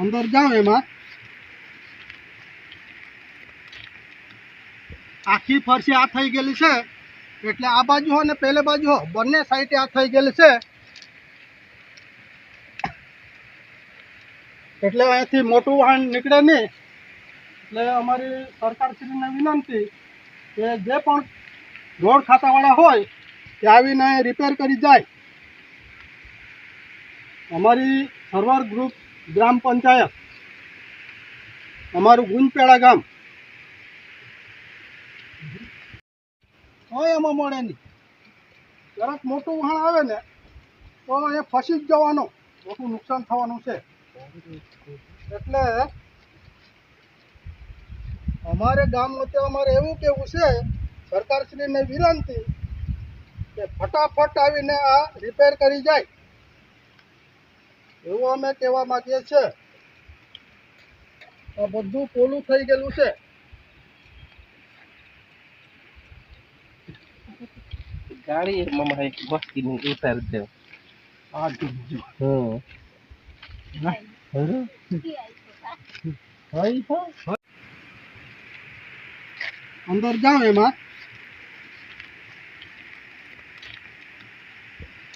અંદર જાઓ એમાં. આખી ફરસી આ થઈ ગયેલી છે. એટલે આ બાજુ હો ને પેલે બાજુ હો. બંને સાઈડે આ થઈ ગયેલી છે. એટલે અહીંથી મોટું વાહન નીકળે નહીં. એટલે અમારી સરકારશ્રીને વિનંતી કે જે પણ રોડ ખાતાવાળા હોય તે આવીને રિપેર કરી જાય. અમારી સર્વર ગ્રુપ ગ્રામ પંચાયત. અમારું ગુંજપેડા ગામ. હોય એમાં મળે નહીં. જરાક મોટું વહાણ આવે ને, તો એ ફસી જ જવાનો. મોટું નુકસાન થવાનું છે. એટલે અમારે ગામ વચ્ચે અમારે એવું કેવું છે, સરકારશ્રીને વિનંતી કે ફટાફટ આવીને આ રિપેર કરી જાય. એવું અમે કહેવા માંગીએ છીએ આ બધું પોલું થઈ ગયેલું છે. ગાડી એમાં એક વસ્તી ની ઉતારી દે આ જોજો. હમ? અંદર જાઓ એમાં.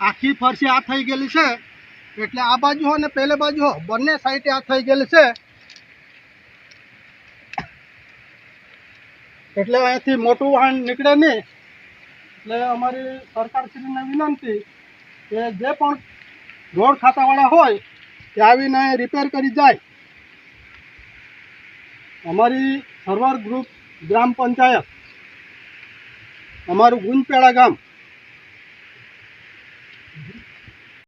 આખી ફરસી આ થઈ ગયેલી છે. એટલે આ બાજુ હો ને પેલે બાજુ હો. બંને સાઈડે આ થઈ ગયેલી છે. એટલે અહીંયાથી મોટું વાહન નીકળે નહીં. એટલે અમારી સરકારશ્રીને વિનંતી કે જે પણ રોડ ખાતાવાળા હોય તે આવીને રિપેર કરી જાય. અમારી સરવાર ગ્રુપ ગ્રામ પંચાયત, અમારું ગુંજપેડા ગામ